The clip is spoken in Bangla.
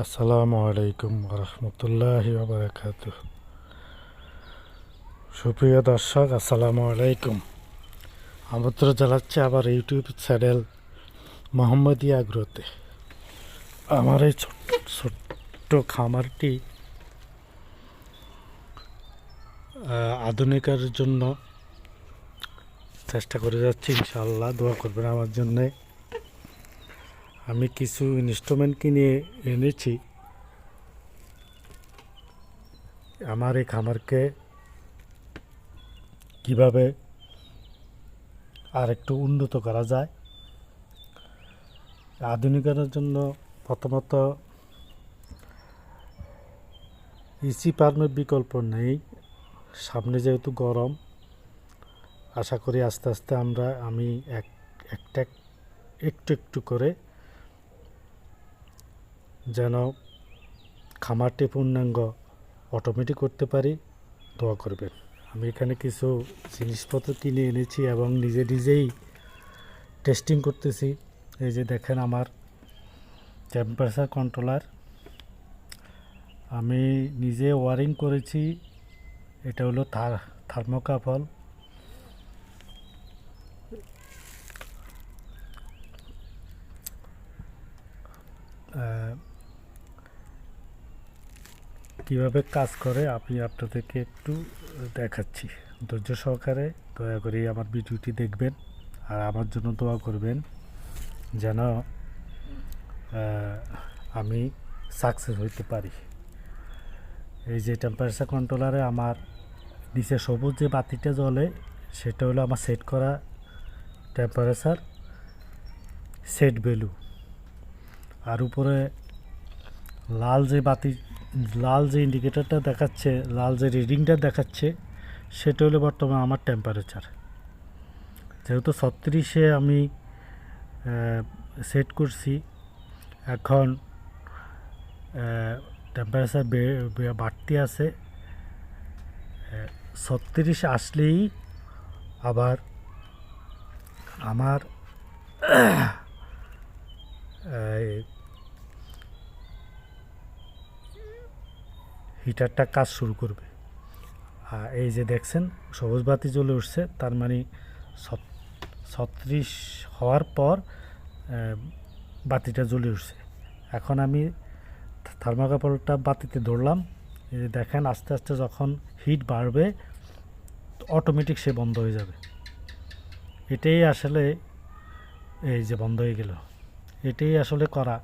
আসসালামু আলাইকুম রহমতুল্লাহ বারাকাত সুপ্রিয় দর্শক, আসসালামু আলাইকুম। আমন্ত্রণ জানাচ্ছি আবার ইউটিউব চ্যানেল মোহাম্মদিয়া আগ্রহতে আমার এই ছোট্ট খামারটি আধুনিকের জন্য চেষ্টা করে যাচ্ছি। ইনশাল্লাহ দোয়া করবেন আমার জন্যে। আমি কিছু ইনস্ট্রুমেন্ট কিনে এনেছি। আমার এই খামারকে কীভাবে আর একটু উন্নত করা যায় আধুনিকরণের জন্য প্রথমত ইসি ফার্মের বিকল্প নেই। সামনে যেহেতু গরম, আশা করি আস্তে আস্তে আমরা, আমি এক, একটা, একটু একটু করে যেন খামারটি পূর্ণাঙ্গ অটোমেটিক করতে পারি, দোয়া করবেন। আমি এখানে কিছু জিনিসপত্র কিনে এনেছি এবং নিজে নিজেই টেস্টিং করতেছি। এই যে দেখেন আমার টেম্পারেচার কন্ট্রোলার আমি নিজে ওয়ারিং করেছি। এটা হলো থার্মোকাপল কীভাবে কাজ করে আমি আপনাদেরকে একটু দেখাচ্ছি। ধৈর্য সহকারে দয়া করে আমার ভিডিওটি দেখবেন আর আমার জন্য দোয়া করবেন যেন আমি সাকসেস হইতে পারি। এই যে টেম্পারেচার কন্ট্রোলারে আমার নিচে সবুজ যে বাতিটা জ্বলে, সেটা হলো আমার সেট করা টেম্পারেচার সেট ভ্যালু আর উপরে লাল যে বাতি লাল যে ইন্ডিকেটারটা দেখাচ্ছে, লাল যে রিডিংটা দেখাচ্ছে, সেটা হলো বর্তমানে আমার টেম্পারেচার যেহেতু ছত্রিশে আমি সেট করছি, এখন টেম্পারেচার বাড়তি আছে ছত্রিশ আসলেই আবার আমার হিটারটা কাজ শুরু করবে। আর এই যে দেখছেন, সবুজ বাতি জ্বলে উঠছে, তার মানে ছত্রিশ হওয়ার পর বাতিটা জ্বলে উঠছে। এখন আমি থার্মোকাপলটা বাতিতে ধরলাম। দেখেন, আস্তে আস্তে যখন হিট বাড়বে, অটোমেটিক সে বন্ধ হয়ে যাবে। এটাই আসলে, এই যে বন্ধ হয়ে গেল। এটাই আসলে করা।